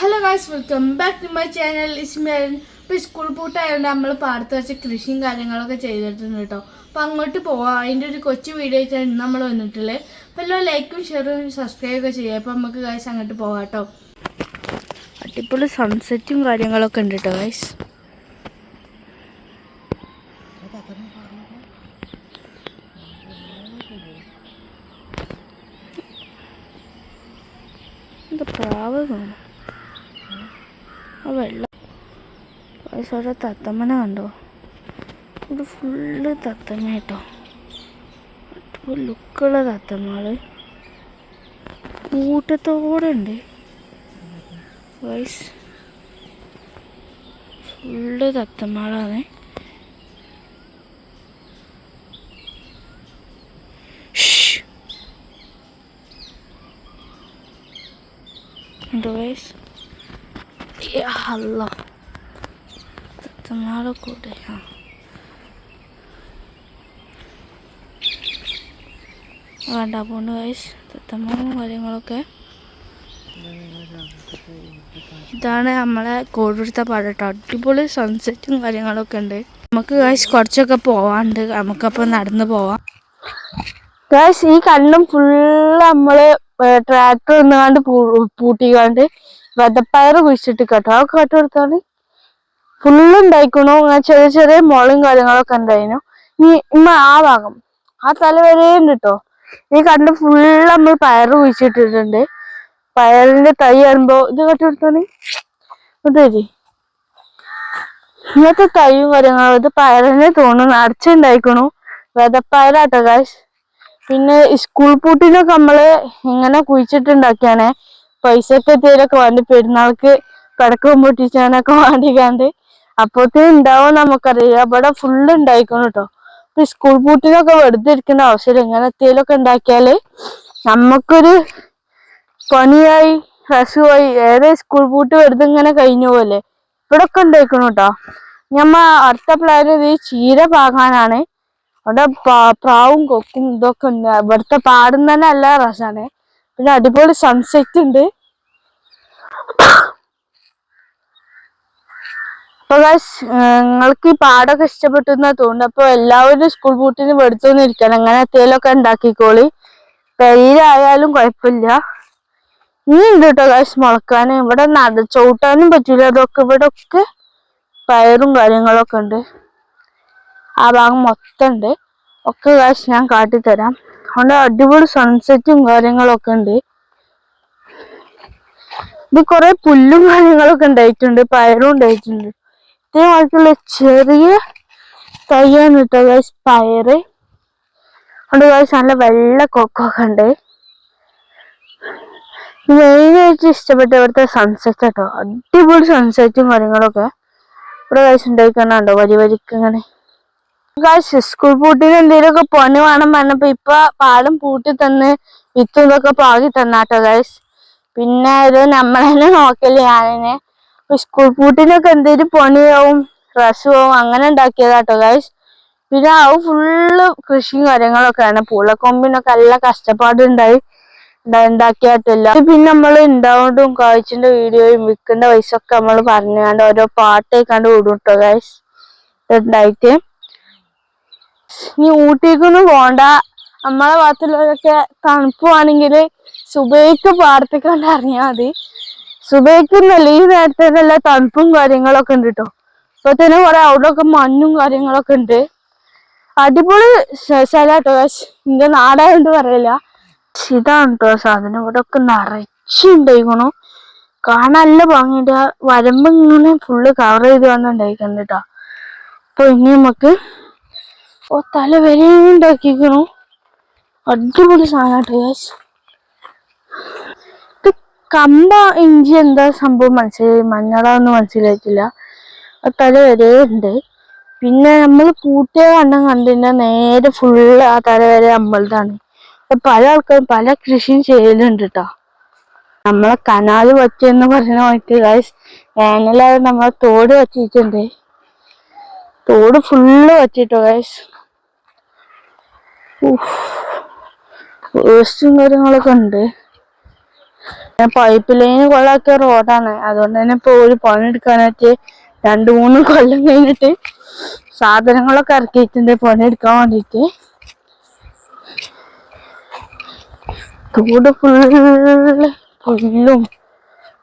Hello guys welcome back to my channel Ismail ഇപ്പോൾ school പൂട്ടായതുകൊണ്ട് നമ്മൾ പാടത്ത് വെച്ച് കൃഷിയും കാര്യങ്ങളൊക്കെ ചെയ്തിട്ടുണ്ട് കേട്ടോ. അപ്പോൾ അങ്ങോട്ട് പോവാം. അതിന്റെ ഒരു കൊച്ചു വീഡിയോ ആയിട്ടാണ് നമ്മൾ വന്നിട്ടുള്ളത്. അപ്പോൾ എല്ലാം ലൈക്കും ഷെയറും സബ്സ്ക്രൈബ് ഒക്കെ ചെയ്യുക അപ്പോൾ നമുക്ക് ഗായ്സ് അങ്ങോട്ട് പോവാം കേട്ടോ. അടിപൊളി സൺസെറ്റും കാര്യങ്ങളൊക്കെ ഉണ്ട് കേട്ടോ ഗായ്സ് എന്താ പ്രാവ് തോന്നുന്നു. ആ വെള്ളം വയസ്സോടെ തത്തമ്മനെ കണ്ടോ? ഇത് ഫുള്ള് തത്തമ്മ കേട്ടോ. ലുക്കുള്ള തത്തമ്മകൾ. കൂട്ടത്തോടെ ഉണ്ട്. വയസ് ഫുള്ള് തത്തമ്മകളാണ്. വയസ് അല്ല തത്തമ്മയുടെ കൂടെ ആ. വേണ്ട പോണ്ട് വയസ് തത്തമ്മയും കാര്യങ്ങളൊക്കെ. ഇതാണ് നമ്മളെ കോഴിടുത്ത പാടട്ടോ. അടിപൊളി സൺസെറ്റും കാര്യങ്ങളൊക്കെ ഉണ്ട്. നമുക്ക് ഗൈസ് കുറച്ചൊക്കെ പോവാണ്ട്. നമുക്കപ്പോൾ നടന്നു പോവാം. ഗൈസ് ഈ കണ്ണും ഫുള്ള് നമ്മൾ ട്രാക്ടർ നിന്നുകൊണ്ട് പൂട്ടിക്കാണ്ട് വെതപ്പയർ കുഴിച്ചിട്ട് കേട്ടോ. അതൊക്കെ കേട്ടോ കൊടുത്താണ് ഫുള്ള് അങ്ങനെ ചെറിയ ചെറിയ മുളയും കാര്യങ്ങളൊക്കെ ഉണ്ടായിരുന്നു ഈ ഇമ്മ ആ ഭാഗം ആ തല വരെ ഉണ്ട് കേട്ടോ ഈ കണ്ട് ഫുള്ള് നമ്മൾ പയറ് കുഴിച്ചിട്ടിട്ടുണ്ട്. പയറിന്റെ തൈ കാണുമ്പോ ഇത് കേട്ടോ കൊടുത്താണ് ഇതേ ഇങ്ങനത്തെ തൈയും കാര്യങ്ങളും ഇത് പയറിനെ തോന്നുന്നു അടച്ചുണ്ടായിക്കണു വെതപ്പയറാട്ടോ കാശ് പിന്നെ സ്കൂൾ പൂട്ടിനൊക്കെ നമ്മൾ ഇങ്ങനെ കുഴിച്ചിട്ടുണ്ടാക്കിയാണ് പൈസക്ക് എത്തിയതിലൊക്കെ വേണ്ടി പെരുന്നാൾക്ക് പടക്കം പൊട്ടിച്ചാനൊക്കെ വേണ്ടിക്കാണ്ട് അപ്പോഴത്തേനും ഉണ്ടാവും നമുക്കറിയില്ല ഇവിടെ ഫുള്ള് ഉണ്ടായിക്കണം കേട്ടോ ഇപ്പൊ സ്കൂൾ പൂട്ടിനൊക്കെ വെറുതെ ഇരിക്കേണ്ട ആവശ്യമില്ല ഇങ്ങനെ എത്തിയാലൊക്കെ ഉണ്ടാക്കിയാൽ നമുക്കൊരു പണിയായി രസമായി ഏത് സ്കൂൾ പൂട്ട് വെറുതെ ഇങ്ങനെ കഴിഞ്ഞു പോലെ ഇവിടെ ഒക്കെ ഉണ്ടായിക്കണം കേട്ടോ ഞമ്മ അടുത്ത പ്ലാൻ ഇത് ചീര പാകാനാണ്. അവിടെ പ്രാവും കൊക്കും ഇതൊക്കെ ഉണ്ട് ഇവിടുത്തെ പാടുന്ന തന്നെ നല്ല രസമാണ് പിന്നെ അടിപൊളി സൺസെറ്റ് ഉണ്ട് അപ്പൊ guys, നിങ്ങൾക്ക് ഈ പാടൊക്കെ ഇഷ്ടപ്പെട്ടു എന്നാ തോന്നുന്നു. അപ്പൊ എല്ലാവരും സ്കൂൾ പൂട്ടിന് വെടുത്തൊന്നും ഇരിക്കണം. അങ്ങനെ എത്തേലൊക്കെ ഉണ്ടാക്കിക്കോളി. പെയിലായാലും കുഴപ്പമില്ല. ഇനി ഉണ്ട് കേട്ടോ കാശ് മുളക്കാനും ഇവിടെ നട പറ്റില്ല അതൊക്കെ ഇവിടെ ഒക്കെ പയറും കാര്യങ്ങളൊക്കെ ഉണ്ട്. ആ ഭാഗം മൊത്തം ഉണ്ട്. ഒക്കെ കാശ് ഞാൻ കാട്ടിത്തരാം. അവിടെ അടിപൊളി സൺസെറ്റും കാര്യങ്ങളൊക്കെ ഉണ്ട്. ഇത് കുറെ പുല്ലും കാര്യങ്ങളൊക്കെ ഉണ്ടായിട്ടുണ്ട്. പയറും ഉണ്ടായിട്ടുണ്ട്. ഇതേമാതിരിക്കുള്ള ചെറിയ തയ്യാണ് കേട്ടോ ഗൈസ് പയറ് അതുകൊണ്ട് ഗൈസ് നല്ല വെള്ള കൊക്കൊക്കെ ഉണ്ട് മെയിനായിട്ട് ഇഷ്ടപ്പെട്ട ഇവിടുത്തെ സൺസെറ്റ് കേട്ടോ അടിപൊളി സൺസെറ്റും കാര്യങ്ങളൊക്കെ ഇവിടെ ഗൈസ് ഉണ്ടായിക്കണോ വരി വരിക്ക് ഇങ്ങനെ. ഗൈസ് സ്കൂൾ പൂട്ടിന് എന്തെങ്കിലുമൊക്കെ പണി വേണം പറഞ്ഞപ്പോ ഇപ്പൊ പാലം പൂട്ടി തന്ന് വിത്തും പാകി തന്നാട്ടോ ഗൈസ് പിന്നെ ഇത് നമ്മളെന്നെ നോക്കൽ ഞാനെന്നെ. സ്കൂൾ പൂട്ടിനൊക്കെ എന്തേലും പണിയാവും രസവും അങ്ങനെ ഉണ്ടാക്കിയതാട്ടോ ഗൈസ് പിന്നെ അത് ഫുള്ള് കൃഷിയും കാര്യങ്ങളൊക്കെയാണ്. പൂളക്കൊമ്പിനൊക്കെ നല്ല കഷ്ടപ്പാടുണ്ടായി. ഉണ്ടാ- ഉണ്ടാക്കിയിട്ടില്ല പിന്നെ നമ്മൾ ഉണ്ടാവുകൊണ്ടും കാഴ്ചന്റെ വീഡിയോയും വിൽക്കേണ്ട പൈസ ഒക്കെ നമ്മൾ പറഞ്ഞുകൊണ്ട് ഓരോ പാട്ടേക്കാണ്ട് വിടും കേട്ടോ ഗൈസ് ഉണ്ടായിട്ട്. ഇനി ഊട്ടിക്കൊന്നും പോണ്ട. നമ്മളെ ഭാഗത്തുള്ളവരൊക്കെ തണുപ്പാണെങ്കിൽ സുബൈക്ക് പാടത്തേക്കൊണ്ട് അറിഞ്ഞാൽ മതി. സുബൈക്കുന്നല്ല ഈ നേരത്തെ നല്ല തണുപ്പും കാര്യങ്ങളൊക്കെ ഉണ്ട് കേട്ടോ ഇപ്പൊ തന്നെ കുറെ അവിടെയൊക്കെ മഞ്ഞും കാര്യങ്ങളൊക്കെ ഉണ്ട്. അടിപൊളി സ്ഥലാട്ടോ. എന്റെ നാടായോണ്ട് പറയില്ല. ഇതാണ് കേട്ടോ സാധനം. ഇവിടെ ഒക്കെ നിറച്ചുണ്ടായിക്കണു. കാണാൻ നല്ല ഭംഗിയുണ്ട്. വരമ്പ് ഇങ്ങനെ ഫുള്ള് കവർ ചെയ്ത് വന്നുണ്ടായിക്കണ്ട് കേട്ടോ അപ്പൊ ഇനി നമുക്ക് ഓ തല വരെയും ഉണ്ടാക്കിക്കണു. അടിപൊളി സാധനം കേട്ടോ കമ്പ ഇഞ്ചി എന്താ സംഭവം മനസ്സിലായി? മഞ്ഞളാന്ന് മനസ്സിലായിട്ടില്ല. തല വരെ ഉണ്ട്. പിന്നെ നമ്മൾ കൂട്ടിയ കണ്ണം കണ്ടിട്ട് നേരെ ഫുള്ള് ആ തല വരെ നമ്മളതാണ് പല ആൾക്കാരും പല കൃഷിയും ചെയ്യലുണ്ട് കേട്ടോ നമ്മളെ കനാല് പറ്റിയെന്ന് പറഞ്ഞ പോയിട്ട് ഗൈസ് വേനലായ നമ്മളെ തോട് വച്ചിട്ടുണ്ട് തോട് ഫുള്ള് വച്ചിട്ടോ ഗൈസ് വേസ്റ്റും കാര്യങ്ങളൊക്കെ ഉണ്ട്. പൈപ്പ് ലൈൻ കൊള്ളാക്കിയ റോഡാണ് അതുകൊണ്ട് തന്നെ ഇപ്പൊ ഒരു പണിയെടുക്കാനായിട്ട് രണ്ടു മൂന്ന് കൊല്ലം കഴിഞ്ഞിട്ട് സാധനങ്ങളൊക്കെ ഇറക്കിയിട്ടുണ്ട് പണിയെടുക്കാൻ വേണ്ടിയിട്ട്. തോട് ഫുള്ള്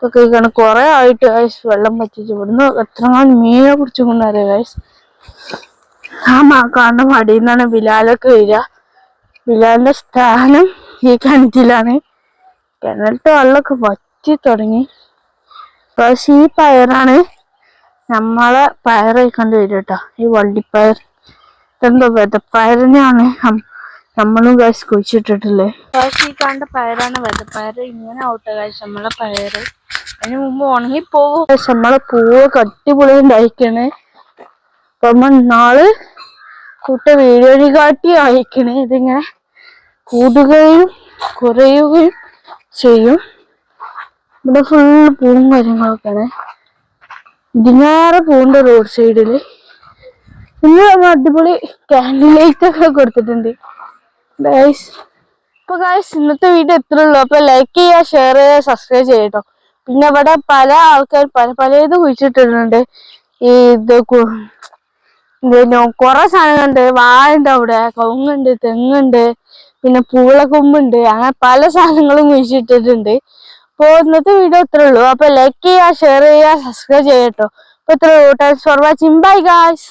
ഇതൊക്കെ കാണും കുറെ ആയിട്ട് ഗൈസ് വെള്ളം പറ്റിച്ച് ഇവിടുന്ന് എത്ര മീനെ പിടിച്ചു കൊണ്ടുവരെ ഗൈസ് ആ മാ കാണുന്ന മടിയിൽ നിന്നാണ് ബിലാലൊക്കെ വരിക. ബിലാലിന്റെ സ്ഥാനം ഈ കിണറ്റിലാണ് കിണറ്റിലെ വെള്ളമൊക്കെ വറ്റി തുടങ്ങി. പക്ഷെ ഈ പയറാണ് നമ്മളെ പയറായിക്കൊണ്ട് വരും കേട്ടോ ഈ വള്ളിപ്പയർ. ഇതെന്തോ വെതപ്പയറിനെയാണ് നമ്മളും കാശ് കുഴിച്ചിട്ടിട്ടില്ലേ? പക്ഷെ ഈ കണ്ട പയറാണ് വെതപ്പയർ ഇങ്ങനെ ഔട്ട കാശ് നമ്മളെ പയറ്. അതിന് മുമ്പ് ഉണങ്ങി പോകും. നമ്മളെ പൂവ് കട്ടിപൊളി ഉണ്ടായിക്കണേ നമ്മൾ നാൾ കൂട്ട വീഡിയോ കാട്ടി അയക്കണേ ഇതിങ്ങനെ കൂടുകയും കുറയുകയും ചെയ്യും. ഇവിടെ ഫുള്ള് പൂവും കാര്യങ്ങളൊക്കെയാണ്. ഇതിനേറെ പൂണ്ട് റോഡ് സൈഡിൽ ഇന്ന് അടിപൊളി ക്യാൻഡിൽ ലൈറ്റ് ഒക്കെ കൊടുത്തിട്ടുണ്ട്. ഗൈസ് ഇപ്പൊ ഗൈസ് ഇന്നത്തെ വീഡിയോ എത്ര ഉള്ളൂ. അപ്പൊ ലൈക്ക് ചെയ്യുക ഷെയർ ചെയ്യുക സബ്സ്ക്രൈബ് ചെയ്യട്ടോ പിന്നെ ഇവിടെ പല ആൾക്കാർ പല പലത് കുഴിച്ചിട്ടിട്ടുണ്ട് ഈ ഇത് കു- കുറെ സാധനങ്ങളുണ്ട്. വാഴ അവിടെ കവുങ്ങുണ്ട് തെങ്ങുണ്ട് പിന്നെ പൂളക്കൊമ്പുണ്ട് അങ്ങനെ പല സാധനങ്ങളും കുഴിച്ചിട്ടിട്ടുണ്ട് അപ്പോൾ ഇന്നത്തെ വീഡിയോ ഇത്രേ ഉള്ളൂ. അപ്പൊ ലൈക്ക് ചെയ്യുക ഷെയർ ചെയ്യുക സബ്സ്ക്രൈബ് ചെയ്യട്ടോ അപ്പൊ ഇത്രേ ഉള്ളൂ. Thanks for watching bye guys